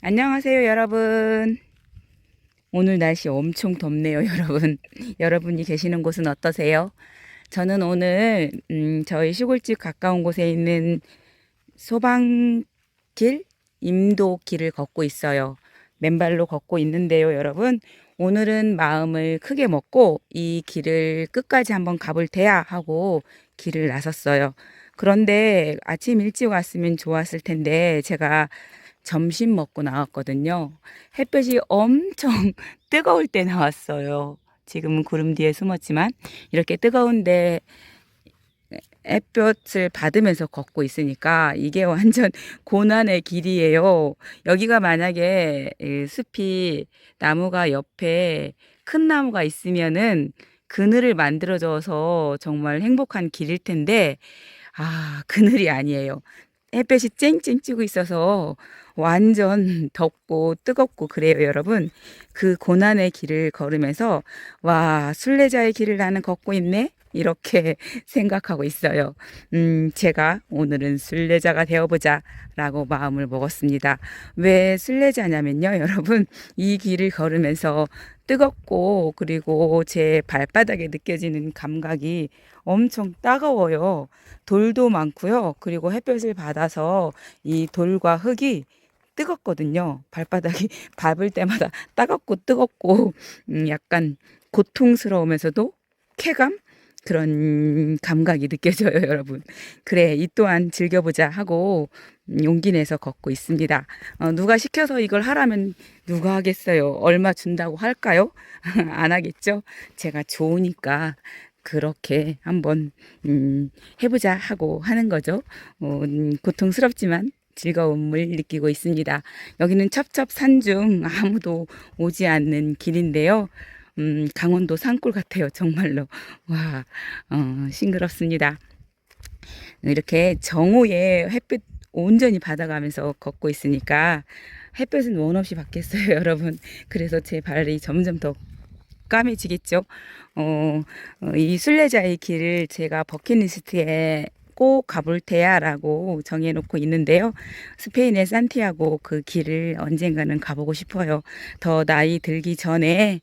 안녕하세요, 여러분. 오늘 날씨 엄청 덥네요, 여러분. 여러분이 계시는 곳은 어떠세요? 저는 오늘 음, 저희 시골집 가까운 곳에 있는 소방길, 임도길을 걷고 있어요. 맨발로 걷고 있는데요, 여러분. 오늘은 마음을 크게 먹고 이 길을 끝까지 한번 가볼 테야 하고 길을 나섰어요. 그런데 아침 일찍 왔으면 좋았을 텐데 제가 점심 먹고 나왔거든요. 햇볕이 엄청 뜨거울 때 나왔어요. 지금은 구름 뒤에 숨었지만 이렇게 뜨거운데 햇볕을 받으면서 걷고 있으니까 이게 완전 고난의 길이에요. 여기가 만약에 이 숲이 나무가 옆에 큰 나무가 있으면은 그늘을 만들어줘서 정말 행복한 길일 텐데 아, 그늘이 아니에요. 햇볕이 쨍쨍 찌고 있어서 완전 덥고 뜨겁고 그래요, 여러분. 그 고난의 길을 걸으면서 와, 순례자의 길을 나는 걷고 있네. 이렇게 생각하고 있어요. 음, 제가 오늘은 순례자가 되어보자 라고 마음을 먹었습니다. 왜 순례자냐면요, 여러분. 이 길을 걸으면서 뜨겁고 그리고 제 발바닥에 느껴지는 감각이 엄청 따가워요. 돌도 많고요. 그리고 햇볕을 받아서 이 돌과 흙이 뜨겁거든요. 발바닥이 밟을 때마다 따갑고 뜨겁고 음, 약간 고통스러우면서도 쾌감 그런 감각이 느껴져요, 여러분. 그래, 이 또한 즐겨보자 하고 음, 용기 내서 걷고 있습니다. 어, 누가 시켜서 이걸 하라면 누가 하겠어요? 얼마 준다고 할까요? 안 하겠죠? 제가 좋으니까 그렇게 한번 음, 해보자 하고 하는 거죠. 어, 음, 고통스럽지만 즐거움을 느끼고 있습니다. 여기는 첩첩산중 아무도 오지 않는 길인데요. 음, 강원도 산골 같아요. 정말로. 와, 어, 싱그럽습니다. 이렇게 정오에 햇빛 온전히 받아가면서 걷고 있으니까 햇볕은 원 없이 받겠어요, 여러분. 그래서 제 발이 점점 더 까매지겠죠. 어, 어, 이 순례자의 길을 제가 버킷리스트에 꼭 가볼 테야라고 정해놓고 있는데요. 스페인의 산티아고 그 길을 언젠가는 가보고 싶어요. 더 나이 들기 전에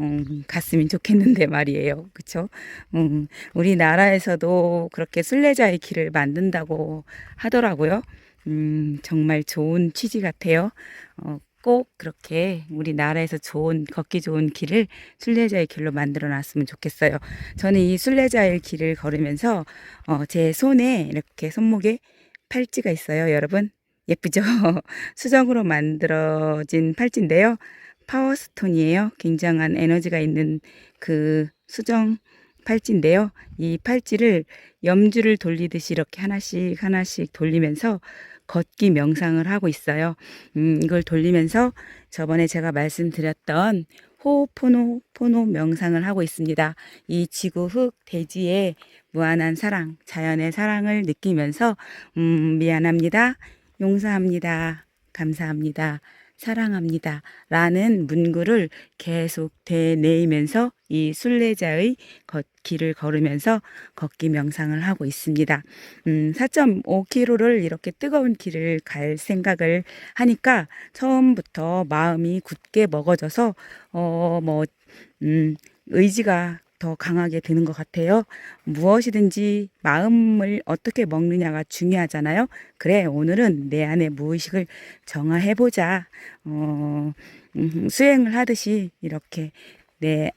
음, 갔으면 좋겠는데 말이에요. 그쵸? 음, 우리나라에서도 그렇게 순례자의 길을 만든다고 하더라고요. 음, 정말 좋은 취지 같아요. 어, 꼭 그렇게 우리나라에서 좋은, 걷기 좋은 길을 순례자의 길로 만들어 놨으면 좋겠어요. 저는 이 순례자의 길을 걸으면서, 어, 제 손에 이렇게 손목에 팔찌가 있어요. 여러분. 예쁘죠? 수정으로 만들어진 팔찌인데요. 파워스톤이에요. 굉장한 에너지가 있는 그 수정 팔찌인데요. 이 팔찌를 염주를 돌리듯이 이렇게 하나씩 하나씩 돌리면서 걷기 명상을 하고 있어요. 음, 이걸 돌리면서 저번에 제가 말씀드렸던 호포노 포노 명상을 하고 있습니다. 이 지구 흙 대지의 무한한 사랑, 자연의 사랑을 느끼면서 음, 미안합니다. 용서합니다. 감사합니다. 사랑합니다. 라는 문구를 계속 되뇌이면서 이 순례자의 걷, 길을 걸으면서 걷기 명상을 하고 있습니다. 음, 4.5km를 이렇게 뜨거운 길을 갈 생각을 하니까 처음부터 마음이 굳게 먹어져서, 어, 뭐, 음, 의지가 더 강하게 되는 것 같아요. 무엇이든지 마음을 어떻게 먹느냐가 중요하잖아요. 그래, 오늘은 내 안에 무의식을 정화해보자. 어, 음, 수행을 하듯이 이렇게 내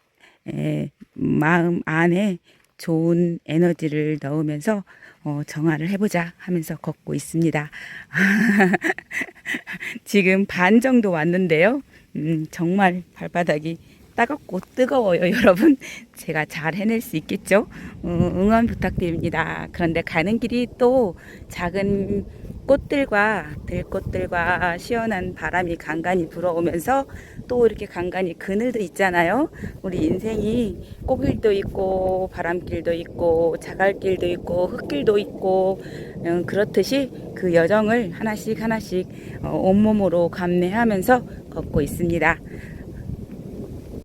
에, 마음 안에 좋은 에너지를 넣으면서 어, 정화를 해보자 하면서 걷고 있습니다. 지금 반 정도 왔는데요. 음, 정말 발바닥이 따갑고 뜨거워요, 여러분. 제가 잘 해낼 수 있겠죠? 어, 응원 부탁드립니다. 그런데 가는 길이 또 작은 꽃들과 들꽃들과 시원한 바람이 간간히 불어오면서 또 이렇게 간간히 그늘도 있잖아요. 우리 인생이 꽃길도 있고 바람길도 있고 자갈길도 있고 흙길도 있고 음, 그렇듯이 그 여정을 하나씩 하나씩 어, 온몸으로 감내하면서 걷고 있습니다.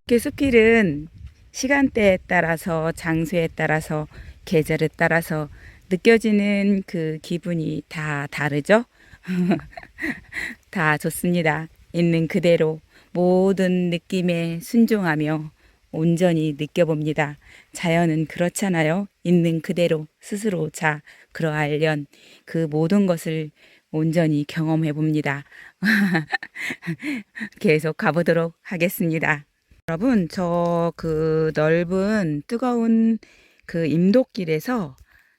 이렇게 숲길은 시간대에 따라서 장소에 따라서 계절에 따라서 느껴지는 그 기분이 다 다르죠. 다 좋습니다. 있는 그대로 모든 느낌에 순종하며 온전히 느껴봅니다. 자연은 그렇잖아요. 있는 그대로 스스로 자 그러하련 그 모든 것을 온전히 경험해 봅니다. 계속 가보도록 하겠습니다. 여러분, 저 그 넓은 뜨거운 그 임도길에서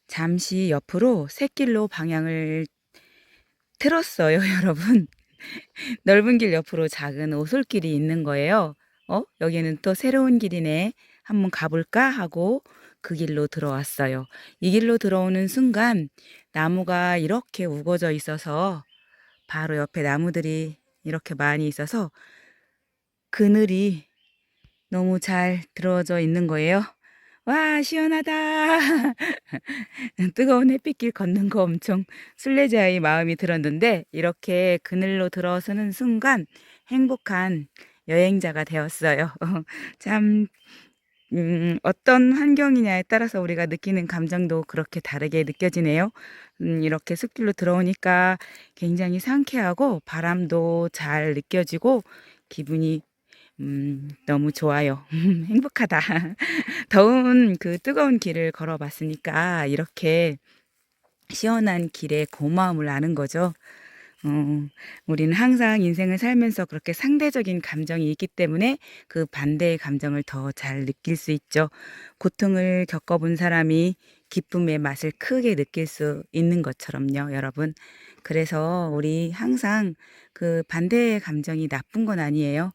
잠시 옆으로 샛길로 방향을 틀었어요, 여러분. 넓은 길 옆으로 작은 오솔길이 있는 거예요. 어? 여기는 또 새로운 길이네. 한번 가볼까? 하고 그 길로 들어왔어요. 이 길로 들어오는 순간 나무가 이렇게 우거져 있어서 바로 옆에 나무들이 이렇게 많이 있어서 그늘이 너무 잘 들어져 있는 거예요. 와, 시원하다. 뜨거운 햇빛길 걷는 거 엄청 술래자의 마음이 들었는데 이렇게 그늘로 들어서는 순간 행복한 여행자가 되었어요. 참 음, 어떤 환경이냐에 따라서 우리가 느끼는 감정도 그렇게 다르게 느껴지네요. 음, 이렇게 숲길로 들어오니까 굉장히 상쾌하고 바람도 잘 느껴지고 기분이 음, 너무 좋아요. 행복하다. 더운 그 뜨거운 길을 걸어봤으니까 이렇게 시원한 길에 고마움을 아는 거죠. 어, 우리는 항상 인생을 살면서 그렇게 상대적인 감정이 있기 때문에 그 반대의 감정을 더 잘 느낄 수 있죠. 고통을 겪어본 사람이 기쁨의 맛을 크게 느낄 수 있는 것처럼요, 여러분. 그래서 우리 항상 그 반대의 감정이 나쁜 건 아니에요.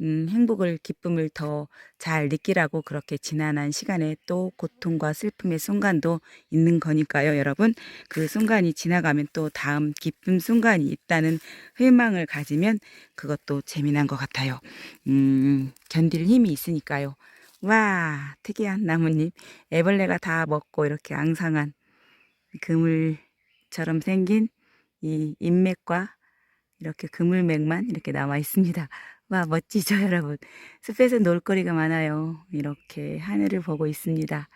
음, 행복을, 기쁨을 더 잘 느끼라고 그렇게 지난한 시간에 또 고통과 슬픔의 순간도 있는 거니까요, 여러분. 그 순간이 지나가면 또 다음 기쁨 순간이 있다는 희망을 가지면 그것도 재미난 것 같아요. 음, 견딜 힘이 있으니까요. 와, 특이한 나뭇잎. 애벌레가 다 먹고 이렇게 앙상한 그물처럼 생긴 이 인맥과 이렇게 그물맥만 이렇게 나와 있습니다. 와, 멋지죠, 여러분? 숲에서 놀거리가 많아요. 이렇게 하늘을 보고 있습니다.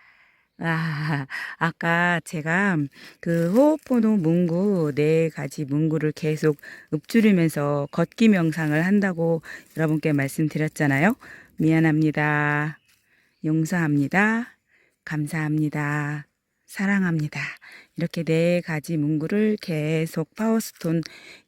아, 아까 제가 그 호흡번호 문구 네 가지 문구를 계속 읊조리면서 걷기 명상을 한다고 여러분께 말씀드렸잖아요. 미안합니다. 용서합니다. 감사합니다. 사랑합니다. 이렇게 네 가지 문구를 계속 파워스톤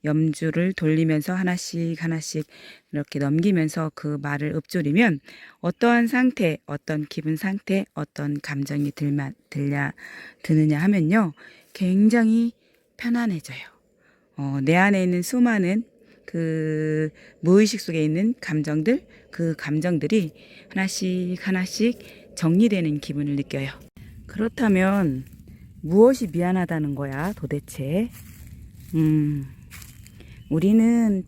염주를 돌리면서 하나씩 하나씩 이렇게 넘기면서 그 말을 읊조리면 어떠한 상태, 어떤 기분 상태, 어떤 감정이 들마, 들냐, 드느냐 하면요. 굉장히 편안해져요. 어, 내 안에 있는 수많은 그 무의식 속에 있는 감정들, 그 감정들이 하나씩 하나씩 정리되는 기분을 느껴요. 그렇다면 무엇이 미안하다는 거야, 도대체? 음, 우리는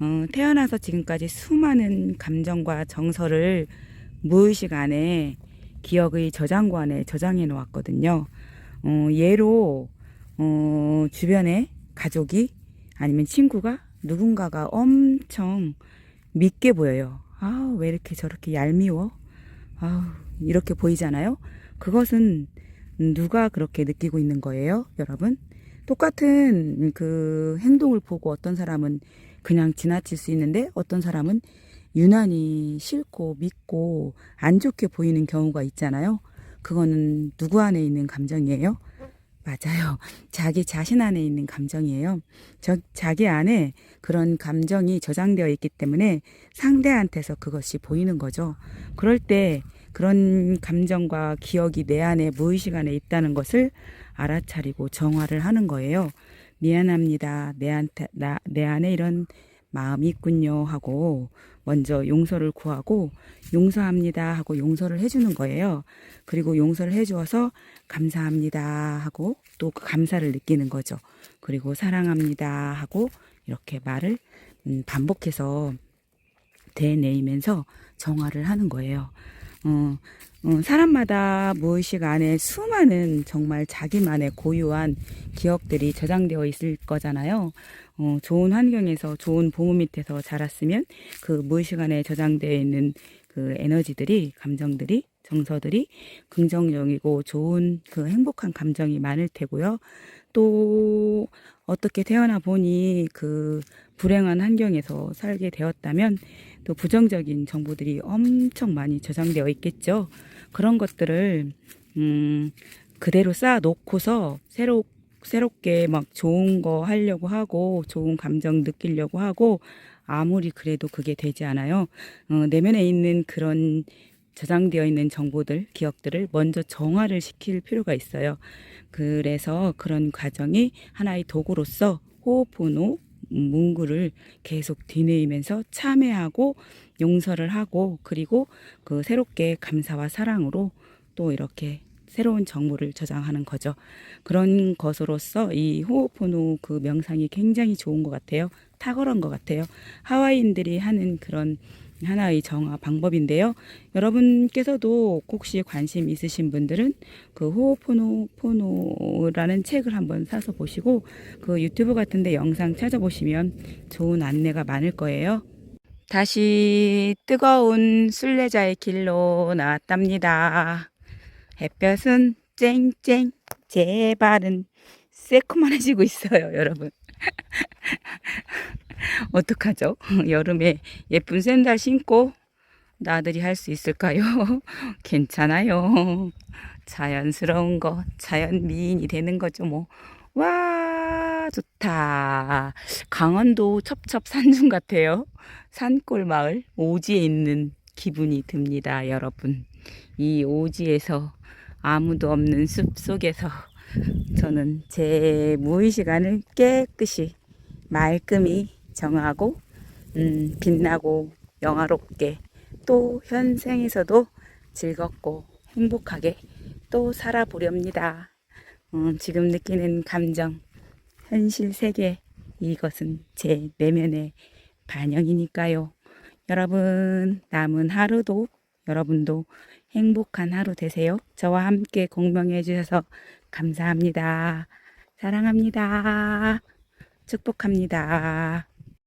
어, 태어나서 지금까지 수많은 감정과 정서를 무의식 안에 기억의 저장고 안에 저장해 놓았거든요. 어, 예로 어, 주변에 가족이 아니면 친구가 누군가가 엄청 밉게 보여요. 아, 왜 이렇게 저렇게 얄미워? 아, 이렇게 보이잖아요. 그것은 누가 그렇게 느끼고 있는 거예요, 여러분? 똑같은 그 행동을 보고 어떤 사람은 그냥 지나칠 수 있는데 어떤 사람은 유난히 싫고 믿고 안 좋게 보이는 경우가 있잖아요. 그거는 누구 안에 있는 감정이에요? 맞아요. 자기 자신 안에 있는 감정이에요. 저, 자기 안에 그런 감정이 저장되어 있기 때문에 상대한테서 그것이 보이는 거죠. 그럴 때 그런 감정과 기억이 내 안에 무의식 안에 있다는 것을 알아차리고 정화를 하는 거예요. 미안합니다. 내한테, 나, 내 안에 이런 마음이 있군요. 하고 먼저 용서를 구하고 용서합니다. 하고 용서를 해주는 거예요. 그리고 용서를 해주어서 감사합니다. 하고 또 그 감사를 느끼는 거죠. 그리고 사랑합니다. 하고 이렇게 말을 음, 반복해서 되뇌이면서 정화를 하는 거예요. 어, 어, 사람마다 무의식 안에 수많은 정말 자기만의 고유한 기억들이 저장되어 있을 거잖아요. 어, 좋은 환경에서 좋은 보호 밑에서 자랐으면 그 무의식 안에 저장되어 있는 그그 에너지들이, 감정들이, 정서들이 긍정적이고 좋은 그 행복한 감정이 많을 테고요. 또 어떻게 태어나 보니 그 불행한 환경에서 살게 되었다면 또 부정적인 정보들이 엄청 많이 저장되어 있겠죠. 그런 것들을 음 그대로 쌓아 놓고서 새로 새롭게 막 좋은 거 하려고 하고 좋은 감정 느끼려고 하고 아무리 그래도 그게 되지 않아요. 어, 내면에 있는 그런 저장되어 있는 정보들, 기억들을 먼저 정화를 시킬 필요가 있어요. 그래서 그런 과정이 하나의 도구로서 호흡호노 문구를 계속 뒤내면서 참회하고 용서를 하고 그리고 그 새롭게 감사와 사랑으로 또 이렇게 새로운 정보를 저장하는 거죠. 그런 것으로서 이 호흡호노 그 명상이 굉장히 좋은 것 같아요. 탁월한 것 같아요. 하와이인들이 하는 그런 하나의 정화 방법인데요. 여러분께서도 혹시 관심 있으신 분들은 그 호흡호노포노라는 책을 한번 사서 보시고 그 유튜브 같은데 영상 찾아보시면 좋은 안내가 많을 거예요. 다시 뜨거운 순례자의 길로 나왔답니다. 햇볕은 쨍쨍 제 발은 새콤해지고 있어요, 여러분. 어떡하죠? 여름에 예쁜 샌들 신고 나들이 할 수 있을까요? 괜찮아요. 자연스러운 거, 자연 미인이 되는 거죠, 뭐. 와, 좋다. 강원도 첩첩 산중 같아요. 산골 마을 오지에 있는 기분이 듭니다, 여러분. 이 오지에서 아무도 없는 숲 속에서 저는 제 무의식안을 깨끗이 말끔히 정하고 음, 빛나고 영화롭게 또 현생에서도 즐겁고 행복하게 또 살아보렵니다. 음, 지금 느끼는 감정, 현실 세계 이것은 제 내면의 반영이니까요. 여러분 남은 하루도 여러분도 행복한 하루 되세요. 저와 함께 공명해 주셔서 감사합니다. 사랑합니다. 축복합니다.